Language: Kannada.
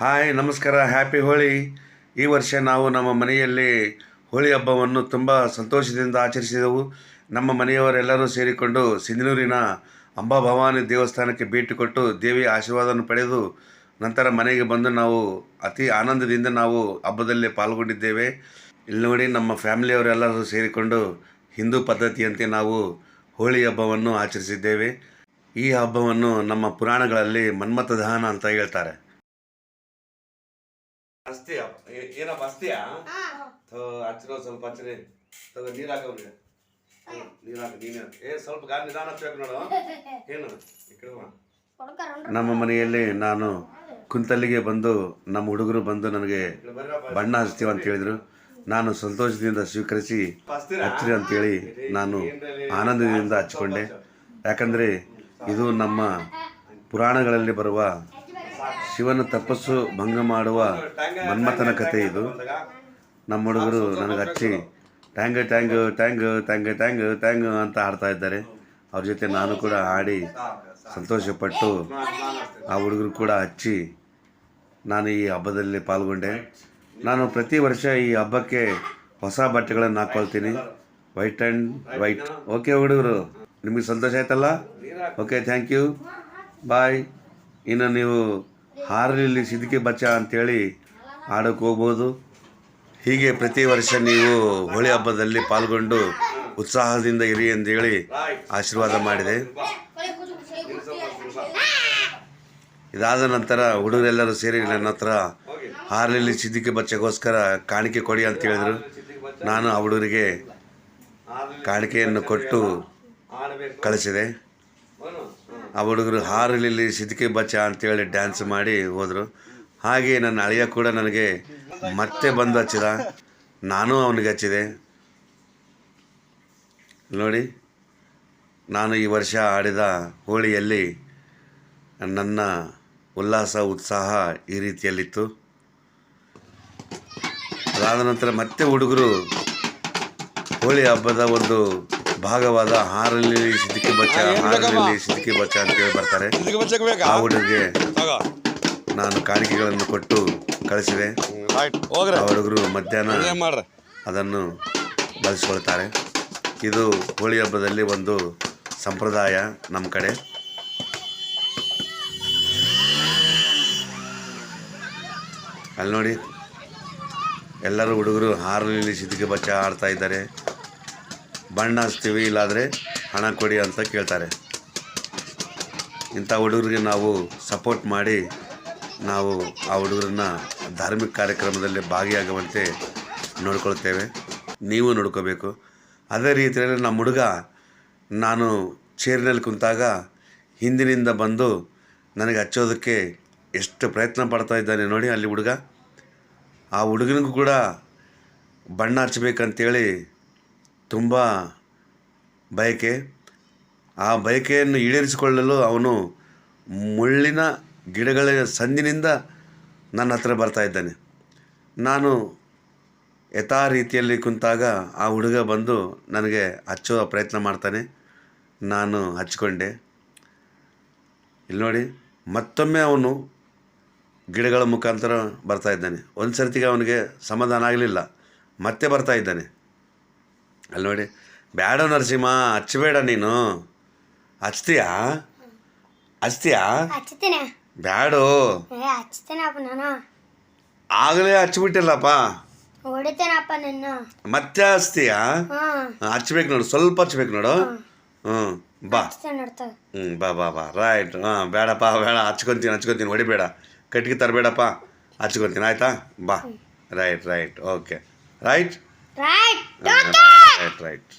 ಹಾಯ್, ನಮಸ್ಕಾರ ಹ್ಯಾಪಿ ಹೋಳಿ ಈ ವರ್ಷ ನಾವು ನಮ್ಮ ಮನೆಯಲ್ಲಿ ಹೋಳಿ ಹಬ್ಬವನ್ನು ತುಂಬ ಸಂತೋಷದಿಂದ ಆಚರಿಸಿದೆವು. ನಮ್ಮ ಮನೆಯವರೆಲ್ಲರೂ ಸೇರಿಕೊಂಡು ಸಿಂಧನೂರಿನ ಅಂಬಾಭವಾನಿ ದೇವಸ್ಥಾನಕ್ಕೆ ಭೇಟಿ ಕೊಟ್ಟು ದೇವಿಯ ಆಶೀರ್ವಾದವನ್ನು ಪಡೆದು ನಂತರ ಮನೆಗೆ ಬಂದು ನಾವು ಅತಿ ಆನಂದದಿಂದ ನಾವು ಹಬ್ಬದಲ್ಲಿ ಪಾಲ್ಗೊಂಡಿದ್ದೇವೆ. ಇಲ್ಲಿ ನೋಡಿ, ನಮ್ಮ ಫ್ಯಾಮಿಲಿಯವರೆಲ್ಲರೂ ಸೇರಿಕೊಂಡು ಹಿಂದೂ ಪದ್ಧತಿಯಂತೆ ನಾವು ಹೋಳಿ ಹಬ್ಬವನ್ನು ಆಚರಿಸಿದ್ದೇವೆ. ಈ ಹಬ್ಬವನ್ನು ನಮ್ಮ ಪುರಾಣಗಳಲ್ಲಿ ಮನ್ಮಥ ದಹನ ಅಂತ ಹೇಳ್ತಾರೆ. ಅಸ್ತಿಯ ಏನಪ್ಪ ಅಸ್ತಿಯ ಹಚ್ಚಿರೋ ಸ್ವಲ್ಪ ಹಚ್ಚಿರಿ. ತಗೋ ನೀರು ನೀರ್ ನೀರು ಹಾಕಿ ನೀನು ಏ ಸ್ವಲ್ಪ ಗಾಳಿ ನಿಧಾನ ಹಚ್ಚಬೇಕು ನೋಡು. ಏನು. ನಮ್ಮ ಮನೆಯಲ್ಲಿ ನಾನು ಕುಂತಲ್ಲಿಗೆ ಬಂದು ನಮ್ಮ ಹುಡುಗರು ಬಂದು ನನಗೆ ಬಣ್ಣ ಹಚ್ತೀವ ಅಂತ ಹೇಳಿದ್ರು. ನಾನು ಸಂತೋಷದಿಂದ ಸ್ವೀಕರಿಸಿ ಹಚ್ಚಿರಿ ಅಂತೇಳಿ ನಾನು ಆನಂದದಿಂದ ಹಚ್ಕೊಂಡೆ ಯಾಕಂದರೆ ಇದು ನಮ್ಮ ಪುರಾಣಗಳಲ್ಲಿ ಬರುವ ಶಿವನ ತಪಸ್ಸು ಭಂಗ ಮಾಡುವ ಮನ್ಮಥನ ಕಥೆ ಇದು. ನಮ್ಮ ಹುಡುಗರು ನನಗೆ ಹಚ್ಚಿ ಟ್ಯಾಂಗ್ ಟ್ಯಾಂಗ್ ಟ್ಯಾಂಗ್ ಟ್ಯಾಂಗ್ ಟ್ಯಾಂಗ್ ಟ್ಯಾಂಗ್ ಅಂತ ಆಡ್ತಾ ಇದ್ದಾರೆ. ಅವ್ರ ಜೊತೆ ನಾನು ಕೂಡ ಆಡಿ ಸಂತೋಷಪಟ್ಟು ಆ ಹುಡುಗರು ಕೂಡ ಹಚ್ಚಿ ನಾನು ಈ ಹಬ್ಬದಲ್ಲಿ ಪಾಲ್ಗೊಂಡೆ. ನಾನು ಪ್ರತಿ ವರ್ಷ ಈ ಹಬ್ಬಕ್ಕೆ ಹೊಸ ಬಟ್ಟೆಗಳನ್ನು ಹಾಕ್ಕೊಳ್ತೀನಿ ವೈಟ್ ಆ್ಯಂಡ್ ವೈಟ್. ಓಕೆ ಹುಡುಗರು, ನಿಮಗೆ ಸಂತೋಷ ಆಯ್ತಲ್ಲ? Okay, thank you. ಬಾಯ್. ಇನ್ನು ನೀವು ಹಾರಲಿಲ್ಲಿ ಸಿದ್ದಿಗೆ ಬಚ್ಚ ಅಂಥೇಳಿ ಆಡೋಕ್ಕೆ ಹೋಗ್ಬೋದು. ಹೀಗೆ ಪ್ರತಿ ವರ್ಷ ನೀವು ಹೋಳಿ ಹಬ್ಬದಲ್ಲಿ ಪಾಲ್ಗೊಂಡು ಉತ್ಸಾಹದಿಂದ ಇರಿ ಅಂತೇಳಿ ಆಶೀರ್ವಾದ ಮಾಡಿದೆ. ಇದಾದ ನಂತರ ಹುಡುಗರೆಲ್ಲರೂ ಸೇರಿ ನನ್ನ ಹತ್ರ ಹಾರಲಿಲ್ಲಿ ಸಿದ್ದಿಕೆ ಬಚ್ಚಗೋಸ್ಕರ ಕಾಣಿಕೆ ಕೊಡಿ ಅಂತ ಹೇಳಿದರು. ನಾನು ಆ ಹುಡುಗರಿಗೆ ಕಾಣಿಕೆಯನ್ನು ಕೊಟ್ಟು ಕಳಿಸಿದೆ. ಆ ಹುಡುಗರು ಹಾರಲಿಲ್ಲಿ ಸಿದ್ಕೆ ಬಚ್ಚ ಅಂತೇಳಿ ಡ್ಯಾನ್ಸ್ ಮಾಡಿ ಹೋದರು. ಹಾಗೆ ನನ್ನ ಅಳಿಯ ಕೂಡ ನನಗೆ ಮತ್ತೆ ಬಂದು ಹಚ್ಚಿದ. ನಾನು ಅವನಿಗೆ ಹಚ್ಚಿದೆ. ನೋಡಿ, ನಾನು ಈ ವರ್ಷ ಆಡಿದ ಹೋಳಿಯಲ್ಲಿ ನನ್ನ ಉಲ್ಲಾಸ, ಉತ್ಸಾಹ ಈ ರೀತಿಯಲ್ಲಿತ್ತು. ಅದಾದ ನಂತರ ಮತ್ತೆ ಹುಡುಗರು ಹೋಳಿ ಹಬ್ಬದ ಒಂದು ಭಾಗವಾದ ಹಾರಲ್ಲಿ ಸಿದ್ದಿಕೆ ಬಚ್ಚ ಹಾರಲ್ಲಿ ಸಿದ್ದಿಕೆ ಬಚ್ಚ ಅಂತೇಳಿ ಬರ್ತಾರೆ. ಆ ಹುಡುಗರಿಗೆ ನಾನು ಕಾಣಿಕೆಗಳನ್ನು ಕೊಟ್ಟು ಕಳಿಸಿದೆ. ಆ ಹುಡುಗರು ಮಧ್ಯಾಹ್ನ ಅದನ್ನು ಬಳಸ್ಕೊಳ್ತಾರೆ. ಇದು ಹೋಳಿ ಹಬ್ಬದಲ್ಲಿ ಒಂದು ಸಂಪ್ರದಾಯ ನಮ್ಮ ಕಡೆ. ಅಲ್ಲಿ ನೋಡಿ ಎಲ್ಲರೂ ಹುಡುಗರು ಹಾರಲಿ ಸಿದ್ದಿಗೆ ಬಚ್ಚ ಆಡ್ತಾ ಇದ್ದಾರೆ. ಬಣ್ಣ ಹಚ್ತೀವಿ ಇಲ್ಲಾದರೆ ಹಣ ಕೊಡಿ ಅಂತ ಕೇಳ್ತಾರೆ. ಇಂಥ ಹುಡುಗರಿಗೆ ನಾವು ಸಪೋರ್ಟ್ ಮಾಡಿ ನಾವು ಆ ಹುಡುಗರನ್ನ ಧಾರ್ಮಿಕ ಕಾರ್ಯಕ್ರಮದಲ್ಲಿ ಭಾಗಿಯಾಗುವಂತೆ ನೋಡ್ಕೊಳ್ತೇವೆ. ನೀವು ನೋಡ್ಕೋಬೇಕು. ಅದೇ ರೀತಿಯಲ್ಲಿ ನಮ್ಮ ಹುಡುಗ, ನಾನು ಚೇರಿನಲ್ಲಿ ಕುಂತಾಗ ಹಿಂದಿನಿಂದ ಬಂದು ನನಗೆ ಹಚ್ಚೋದಕ್ಕೆ ಎಷ್ಟು ಪ್ರಯತ್ನ ಪಡ್ತಾ ಇದ್ದಾನೆ ನೋಡಿ ಅಲ್ಲಿ ಹುಡುಗ. ಆ ಹುಡುಗನಿಗೂ ಕೂಡ ಬಣ್ಣ ಹಚ್ಬೇಕಂತೇಳಿ ತುಂಬ ಬಯಕೆ. ಆ ಬಯಕೆಯನ್ನು ಈಡೇರಿಸಿಕೊಳ್ಳಲು ಅವನು ಮುಳ್ಳಿನ ಗಿಡಗಳ ಸಂದಿನಿಂದ ನನ್ನ ಹತ್ರ ಬರ್ತಾ ಇದ್ದಾನೆ. ನಾನು ಯಥಾ ರೀತಿಯಲ್ಲಿ ಕುಂತಾಗ ಆ ಹುಡುಗ ಬಂದು ನನಗೆ ಹಚ್ಚೋ ಪ್ರಯತ್ನ ಮಾಡ್ತಾನೆ. ನಾನು ಹಚ್ಕೊಂಡೆ ಇಲ್ಲಿ ನೋಡಿ, ಮತ್ತೊಮ್ಮೆ ಅವನು ಗಿಡಗಳ ಮುಖಾಂತರ ಬರ್ತಾ ಇದ್ದಾನೆ. ಒಂದು ಸರ್ತಿಗೆ ಅವನಿಗೆ ಸಮಾಧಾನ ಆಗಲಿಲ್ಲ. ಮತ್ತೆ ಬರ್ತಾ ಇದ್ದಾನೆ. ಅಲ್ಲಿ ನೋಡಿ ಬೇಡ ನರಸಿಂಹ ಹಚ್ಚಬೇಡ ನೀನು. ಹಚ್ತೀಯಾ? ಹಚ್ತೀಯಾ? ಬ್ಯಾಡು. ಆಗಲೇ ಹಚ್ಬಿಟ್ಟಿಲ್ಲಪ್ಪ. ಹೊಡಿತೇನಪ್ಪ ನಿನ್ನ. ಮತ್ತೆ ಹಚ್ತೀಯಾ? ಹಚ್ಬೇಕು ನೋಡು ಸ್ವಲ್ಪ ಹಚ್ಬೇಕು ನೋಡು. ಹ್ಞೂ ಬಾ. ಹ್ಞೂ ಬಾ ಬಾ ಬಾ. ರೈಟ್ ಹಾಂ ಬೇಡಪ್ಪ ಬೇಡ ಹಚ್ಕೊತೀನಿ ಹಚ್ಕೊತೀನಿ ಹೊಡಿಬೇಡ. ಕಟ್ಗೆ ತರಬೇಡಪ್ಪ. ಹಚ್ಕೊತೀನಿ ಆಯ್ತಾ? ಬಾ. Right right okay right right right right